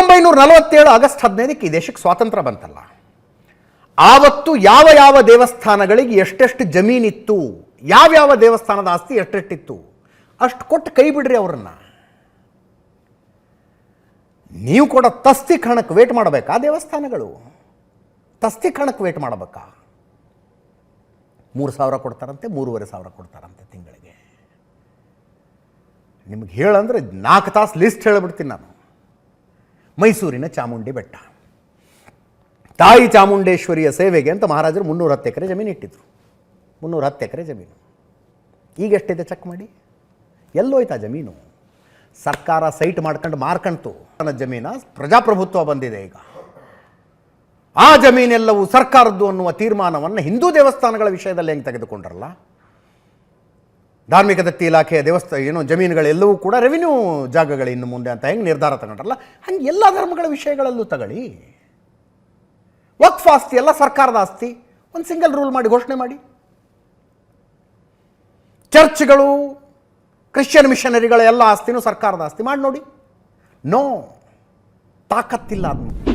ಒಂಬೈನೂರ ನಲವತ್ತೇಳು ಆಗಸ್ಟ್ ಹದಿನೈದಕ್ಕೆ ಈ ದೇಶಕ್ಕೆ ಸ್ವಾತಂತ್ರ್ಯ ಬಂತಲ್ಲ. ಆವತ್ತು ಯಾವ ಯಾವ ದೇವಸ್ಥಾನಗಳಿಗೆ ಎಷ್ಟೆಷ್ಟು ಜಮೀನಿತ್ತು ಯಾವ್ಯಾವ ದೇವಸ್ಥಾನದ ಆಸ್ತಿ ಎಷ್ಟೆಷ್ಟಿತ್ತು, ಅಷ್ಟು ಕೊಟ್ಟು ಕೈ ಬಿಡ್ರಿ ಅವ್ರನ್ನ. ನೀವು ಕೂಡ ತಸ್ತಿಕರಣಕ್ಕೆ ವೇಟ್ ಮಾಡಬೇಕಾ ದೇವಸ್ಥಾನಗಳು? ತಸ್ತಿ ಕಣಕ್ಕೆ ವೇಟ್ ಮಾಡಬೇಕಾ? ಮೂರು ಸಾವಿರ ಕೊಡ್ತಾರಂತೆ, ಮೂರುವರೆ ಸಾವಿರ ಕೊಡ್ತಾರಂತೆ ತಿಂಗಳಿಗೆ. ನಿಮ್ಗೆ ಹೇಳಂದ್ರೆ ನಾಲ್ಕು ತಾಸು ಲಿಸ್ಟ್ ಹೇಳಿಬಿಡ್ತೀನಿ ನಾನು. ಮೈಸೂರಿನ ಚಾಮುಂಡಿ ಬೆಟ್ಟ. ತಾಯಿ ಚಾಮುಂಡೇಶ್ವರಿಯ ಸೇವೆಗೆ ಅಂತ ಮಹಾರಾಜರು ಮುನ್ನೂರ ಹತ್ತು ಎಕರೆ ಜಮೀನು ಇಟ್ಟಿದ್ರು. ಮುನ್ನೂರ ಹತ್ತು ಎಕರೆ ಜಮೀನು. ಈಗ ಎಷ್ಟಿದೆ ಚೆಕ್ ಮಾಡಿ? ಎಲ್ಲೋಯ್ತಾ ಜಮೀನು? ಸರ್ಕಾರ ಸೈಟ್ ಮಾಡ್ಕೊಂಡು ಮಾರ್ಕಂತು ನನ್ನ ಜಮೀನ ಪ್ರಜಾಪ್ರಭುತ್ವ ಬಂದಿದೆ ಈಗ. ಆ ಜಮೀನೆಲ್ಲವೂ ಸರ್ಕಾರದ್ದು ಅನ್ನುವ ತೀರ್ಮಾನವನ್ನು ಹಿಂದೂ ದೇವಸ್ಥಾನಗಳ ವಿಷಯದಲ್ಲಿ ಹೆಂಗೆ ತೆಗೆದುಕೊಂಡ್ರಲ್ಲ? ಧಾರ್ಮಿಕ ದತ್ತಿ ಇಲಾಖೆಯ ದೇವಸ್ಥಾನ ಏನು ಜಮೀನುಗಳೆಲ್ಲವೂ ಕೂಡ ರೆವಿನ್ಯೂ ಜಾಗಗಳು ಇನ್ನು ಮುಂದೆ ಅಂತ ಹೆಂಗೆ ನಿರ್ಧಾರ ತಗೊಂಡ್ರಲ್ಲ, ಹಂಗೆ ಎಲ್ಲ ಧರ್ಮಗಳ ವಿಷಯಗಳಲ್ಲೂ ತಗೊಳ್ಳಿ. ವಕ್ಫ್ ಆಸ್ತಿ, ಎಲ್ಲ ಸರ್ಕಾರದ ಆಸ್ತಿ, ಒಂದು ಸಿಂಗಲ್ ರೂಲ್ ಮಾಡಿ, ಘೋಷಣೆ ಮಾಡಿ. ಚರ್ಚ್ಗಳು ಕ್ರಿಶ್ಚಿಯನ್ ಮಿಷನರಿಗಳ ಎಲ್ಲ ಆಸ್ತಿನೂ ಸರ್ಕಾರದ ಆಸ್ತಿ ಮಾಡಿ ನೋಡಿ. ನೋ ತಾಕತ್ತಿಲ್ಲ ಅದನ್ನು